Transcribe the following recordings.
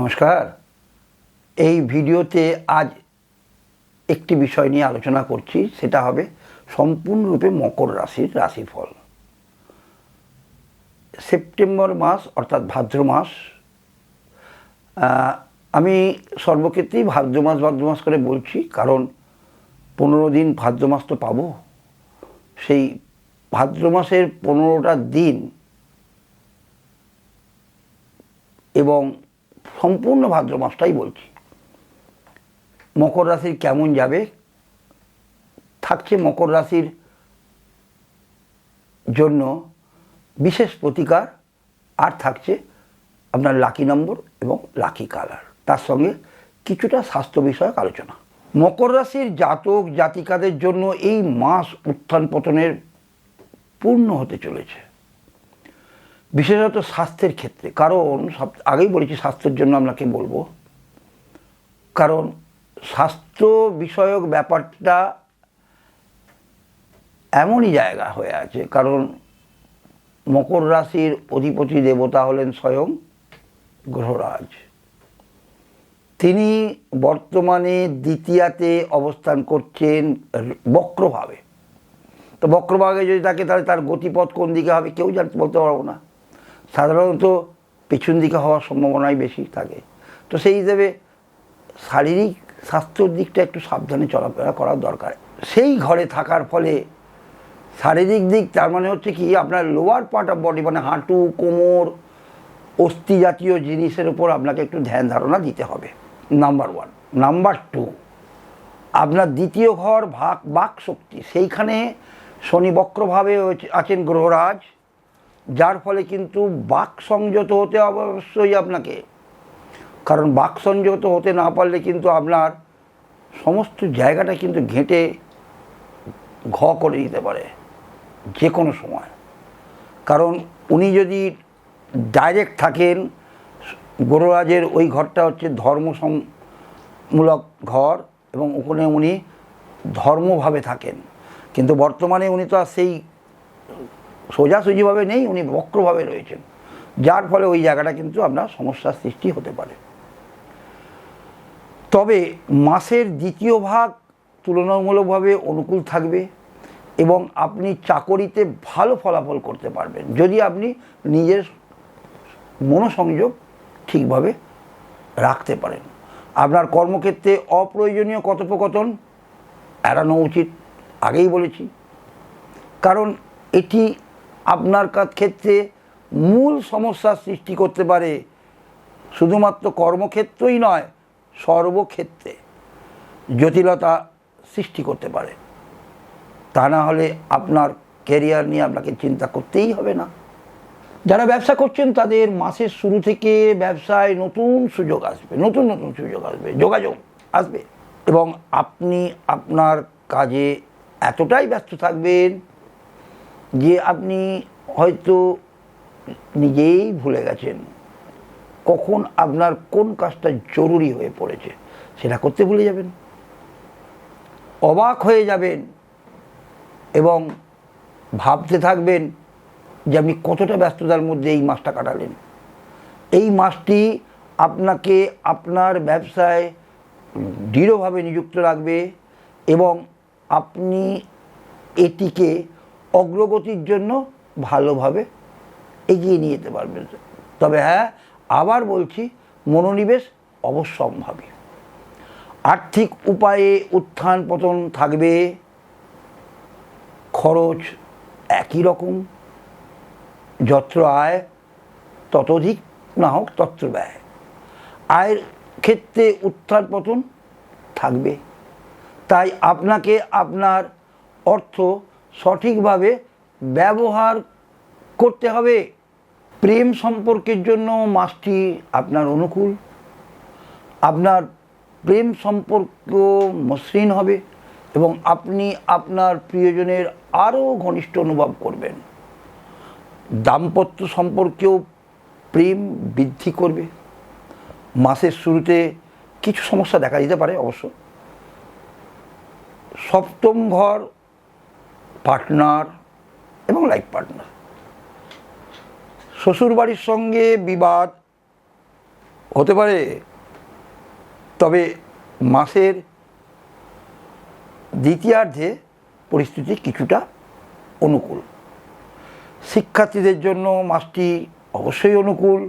নমস্কার। এই ভিডিওতে আজ একটি বিষয় নিয়ে আলোচনা করছি, সেটা হবে সম্পূর্ণরূপে মকর রাশির রাশিফল। সেপ্টেম্বর মাস অর্থাৎ ভাদ্র মাস আমি সর্বক্ষেত্রেই ভাদ্র মাস ভাদ্র মাস করে বলছি, কারণ পনেরো দিন ভাদ্র মাস তো পাবো। সেই ভাদ্র মাসের পনেরোটা দিন এবং সম্পূর্ণ ভাদ্র মাসটাই বলছি। মকর রাশির কেমন যাবে? থাকছে মকর রাশির জন্য বিশেষ প্রতিকার, আর থাকছে আপনার লাকি নম্বর এবং লাকি কালার তার সঙ্গে কিছুটা স্বাস্থ্য বিষয়ক আলোচনা। মকর রাশির জাতক জাতিকাদের জন্য এই মাস উত্থান পতনের পূর্ণ হতে চলেছে। বিশেষত স্বাস্থ্যের ক্ষেত্রে, কারণ সব, আগেই বলেছি স্বাস্থ্যের জন্য আপনাকে বলব। কারণ স্বাস্থ্য বিষয়ক ব্যাপারটা এমনই জায়গা হয়ে আছে, কারণ মকর রাশির অধিপতি দেবতা হলেন স্বয়ং গ্রহরাজ। তিনি বর্তমানে দ্বিতীয়াতে অবস্থান করছেন বক্রভাবে। তো বক্রভাগে যদি থাকে তাহলে তার গতিপথ কোন দিকে হবে কেউ জানতে বলতে পারব না। সাধারণত পেছন দিকে হওয়ার সম্ভাবনাই বেশি থাকে। তো সেই হিসেবে শারীরিক স্বাস্থ্যর দিকটা একটু সাবধানে চলাফেরা করার দরকার। সেই ঘরে থাকার ফলে শারীরিক দিক, তার মানে হচ্ছে কি, আপনার লোয়ার পার্ট অফ বডি মানে হাঁটু, কোমর, অস্থি জাতীয় জিনিসের উপর আপনাকে একটু ধ্যান ধারণা দিতে হবে। নাম্বার ওয়ান নাম্বার টু আপনার দ্বিতীয় ঘর ভাগ বাক শক্তি। সেইখানে শনি বক্রভাবে আছেন গ্রহরাজ। যার ফলে কিন্তু বাক সংযত হতে অবশ্যই আপনাকে। কারণ বাক সংযত হতে না পারলে কিন্তু আপনার সমস্ত জায়গাটা কিন্তু ঘেঁটে ঘ করে দিতে পারে যে কোনো সময়। কারণ উনি যদি ডাইরেক্ট থাকেন, গরুরাজের ওই ঘরটা হচ্ছে ধর্মমূলক ঘর এবং ওখানে উনি ধর্মভাবে থাকেন। কিন্তু বর্তমানে উনি তো আর সেই সোজাসুজিভাবে নেই, উনি বক্রভাবে রয়েছেন। যার ফলে ওই জায়গাটা কিন্তু আপনার সমস্যার সৃষ্টি হতে পারে। তবে মাসের দ্বিতীয় ভাগ তুলনামূলকভাবে অনুকূল থাকবে এবং আপনি চাকরিতে ভালো ফলাফল করতে পারবেন। যদি আপনি নিজের মনোসংযোগ ঠিকভাবে রাখতে পারেন। আপনার কর্মক্ষেত্রে অপ্রয়োজনীয় কথোপকথন এড়ানো উচিত, আগেই বলেছি। কারণ এটি আপনার কাজ ক্ষেত্রে মূল সমস্যার সৃষ্টি করতে পারে। শুধুমাত্র কর্মক্ষেত্রই নয়, সর্বক্ষেত্রে জটিলতা সৃষ্টি করতে পারে। তা না হলে আপনার ক্যারিয়ার নিয়ে আপনাকে চিন্তা করতেই হবে না। যারা ব্যবসা করছেন, তাদের মাসের শুরু থেকে ব্যবসায় নতুন সুযোগ আসবে, নতুন নতুন সুযোগ আসবে, যোগাযোগ আসবে। এবং আপনি আপনার কাজে এতটাই ব্যস্ত থাকবেন যে আপনি হয়তো নিজেই ভুলে গেছেন কখন আপনার কোন কাজটা জরুরি হয়ে পড়েছে, সেটা করতে ভুলে যাবেন। অবাক হয়ে যাবেন এবং ভাবতে থাকবেন যে আপনি কতটা ব্যস্ততার মধ্যে এই মাসটা কাটালেন। এই মাসটি আপনাকে আপনার ব্যবসায় দৃঢ়ভাবে নিযুক্ত রাখবে এবং আপনি এটিকে অগ্রগতির জন্য ভালোভাবে এগিয়ে নিয়ে যেতে পারবেন তবে হ্যাঁ আবার বলছি, মনোনিবেশ অবশ্যম্ভাবী। আর্থিক উপায়ে উত্থান পতন থাকবে, খরচ একই রকম, যত্র আয় ততোধিক না হোক তত্র ব্যয়। আয়ের ক্ষেত্রে উত্থান পতন থাকবে। তাই আপনাকে আপনার অর্থ সঠিকভাবে ব্যবহার করতে হবে। প্রেম সম্পর্কের জন্য মাসটি আপনার অনুকূল। আপনার প্রেম সম্পর্ক মসৃণ হবে এবং আপনি আপনার প্রিয়জনের আরও ঘনিষ্ঠ অনুভব করবেন। দাম্পত্য সম্পর্কেও প্রেম বৃদ্ধি করবে। মাসের শুরুতে কিছু সমস্যা দেখা দিতে পারে অবশ্য। সপ্তম ঘর পার্টনার এবং লাইফ পার্টনার শ্বশুরবাড়ির সঙ্গে বিবাদ হতে পারে, তবে মাসের দ্বিতীয়ার্ধে পরিস্থিতি কিছুটা অনুকূল। শিক্ষার্থীদের জন্য মাসটি অবশ্যই অনুকূল।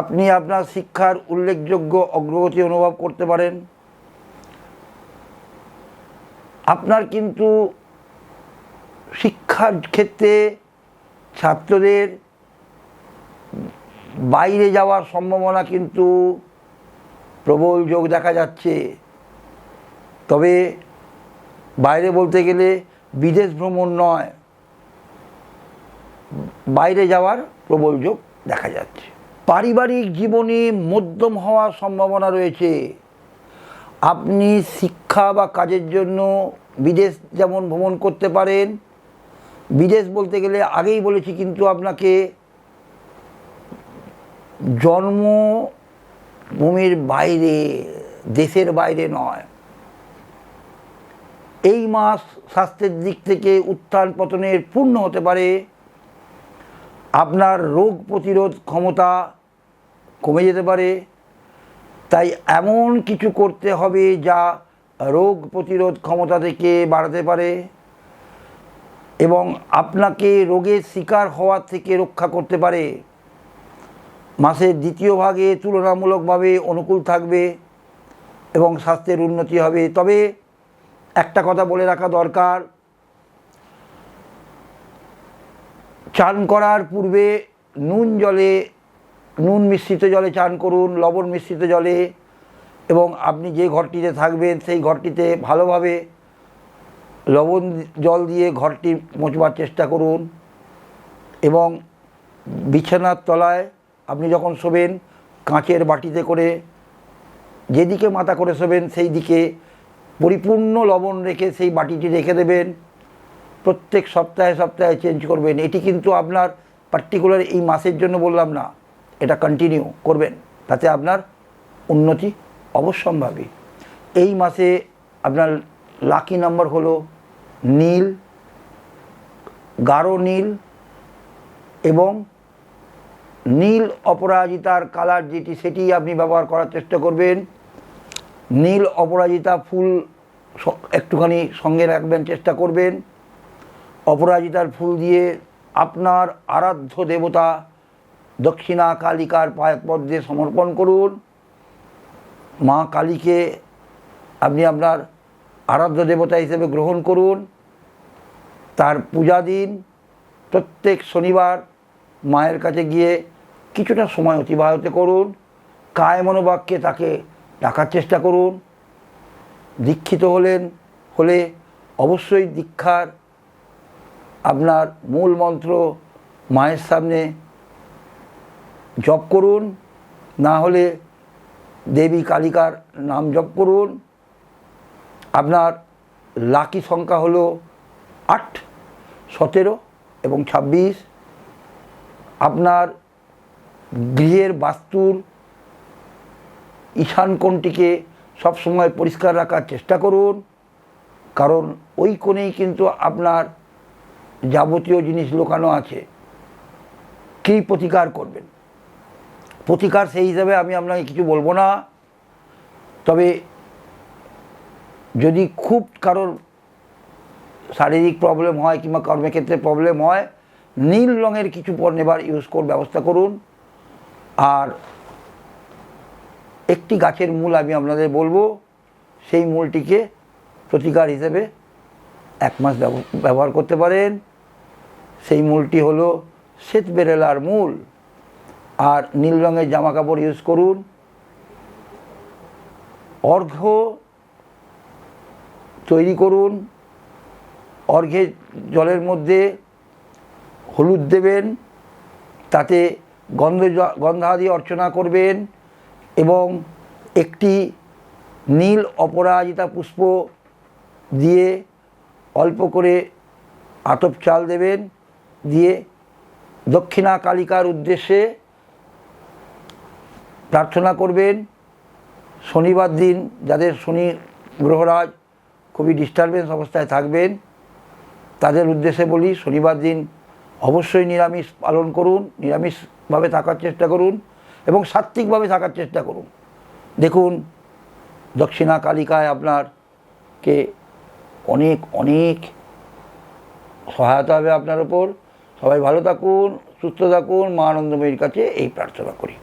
আপনি আপনার শিক্ষার উল্লেখযোগ্য অগ্রগতি অনুভব করতে পারেন। আপনার কিন্তু শিক্ষার ক্ষেত্রে ছাত্রদের বাইরে যাওয়ার সম্ভাবনা কিন্তু প্রবল যোগ দেখা যাচ্ছে। তবে বাইরে বলতে গেলে বিদেশ ভ্রমণ নয়, বাইরে যাওয়ার প্রবল যোগ দেখা যাচ্ছে। পারিবারিক জীবনে মধ্যম হওয়ার সম্ভাবনা রয়েছে। আপনি শিক্ষা বা কাজের জন্য বিদেশ যেমন ভ্রমণ করতে পারেন বিদেশ বলতে গেলে আগেই বলেছি কিন্তু আপনাকে জন্মভূমির বাইরে, দেশের বাইরে নয়। এই মাস স্বাস্থ্যের দিক থেকে উত্থান পতনের পূর্ণ হতে পারে। আপনার রোগ প্রতিরোধ ক্ষমতা কমে যেতে পারে। তাই এমন কিছু করতে হবে যা রোগ প্রতিরোধ ক্ষমতা থেকে বাড়াতে পারে। এবং আপনাকে রোগের শিকার হওয়ার থেকে রক্ষা করতে পারে। মাসের দ্বিতীয় ভাগে তুলনামূলকভাবে অনুকূল থাকবে এবং স্বাস্থ্যের উন্নতি হবে। তবে একটা কথা বলে রাখা দরকার। চান করার পূর্বে নুন জলে, নুন মিশ্রিত জলে চান করুন, লবণ মিশ্রিত জলে এবং আপনি যে ঘরটিতে থাকবেন সেই ঘরটিতে ভালোভাবে লবণ জল দিয়ে ঘরটি মোচবার চেষ্টা করুন এবং বিছানার তলায় আপনি যখন শোবেন, কাঁচের বাটিতে করে যেদিকে মাথা করে শোবেন, সেই দিকে পরিপূর্ণ লবণ রেখে সেই বাটিটি রেখে দেবেন। প্রত্যেক সপ্তাহে সপ্তাহে চেঞ্জ করবেন। এটি কিন্তু আপনার পার্টিকুলার এই মাসের জন্য বললাম না, এটা কন্টিনিউ করবেন। তাতে আপনার উন্নতি অবশ্যম্ভাবী। এই মাসে আপনার লাকি নাম্বার হলো নীল, গাঢ় নীল এবং নীল অপরাজিতার কালার যেটি সেটি আপনি ব্যবহার করার চেষ্টা করবেন। নীল অপরাজিতা ফুল একটুখানি সঙ্গে রাখবেন, চেষ্টা করবেন। অপরাজিতার ফুল দিয়ে আপনার আরাধ্য দেবতা দক্ষিণা কালিকার পায়পদ্মে সমর্পণ করুন। মা কালীকে আপনি আপনার আরাধ্য দেবতা হিসেবে গ্রহণ করুন। তার পূজা দিন প্রত্যেক শনিবার মায়ের কাছে গিয়ে কিছুটা সময় অতিবাহিত করুন কায় মনোবাক্যে তাকে ডাকার চেষ্টা করুন। দীক্ষিত হলেন, হলে অবশ্যই দীক্ষার আপনার মূল মন্ত্র মায়ের সামনে জপ করুন, না হলে দেবী কালিকার নাম জপ করুন। আপনার লাকি সংখ্যা হলো আট, সতেরো এবং ছাব্বিশ। আপনার গৃহের বাস্তুর ঈশান কোণটিকে সবসময় পরিষ্কার রাখার চেষ্টা করুন, কারণ ওই কোণেই কিন্তু আপনার যাবতীয় জিনিস লোকানো আছে। কী প্রতিকার করবেন? প্রতিকার সেই হিসাবে আমি আপনাকে কিছু বলব না। তবে যদি খুব কারোর শারীরিক প্রবলেম হয় কিংবা কর্মক্ষেত্রে প্রবলেম হয়, নীল রঙের কিছু পণ্য এবার ইউজ করার ব্যবস্থা করুন। আর একটি গাছের মূল আমি আপনাদের বলব, সেই মূলটিকে প্রতিকার হিসেবে এক মাস ব্যবহার করতে পারেন। সেই মূলটি হলো শ্বেত বেরেলার মূল। আর নীল রঙের জামা কাপড় ইউজ করুন। অর্ঘ্য তৈরি করুন। অর্ঘ্যের জলের মধ্যে হলুদ দেবেন, তাতে গন্ধ গন্ধাদি অর্চনা করবেন এবং একটি নীল অপরাজিতা পুষ্প দিয়ে অল্প করে আতপ চাল দেবেন, দিয়ে দক্ষিণা কালিকার উদ্দেশ্যে প্রার্থনা করবেন। শনিবার দিন যাদের শনি গ্রহরাজ খুবই ডিস্টারবেন্স অবস্থায় থাকবেন। তাদের উদ্দেশ্যে বলি, শনিবার দিন অবশ্যই নিরামিষ পালন করুন, নিরামিষভাবে থাকার চেষ্টা করুন এবং সাত্ত্বিকভাবে থাকার চেষ্টা করুন। দেখুন, দক্ষিণা কালিকায় আপনার কে অনেক অনেক সহায়তা হবে আপনার ওপর। সবাই ভালো থাকুন, সুস্থ থাকুন, মা আনন্দময়ীর কাছে এই প্রার্থনা করি।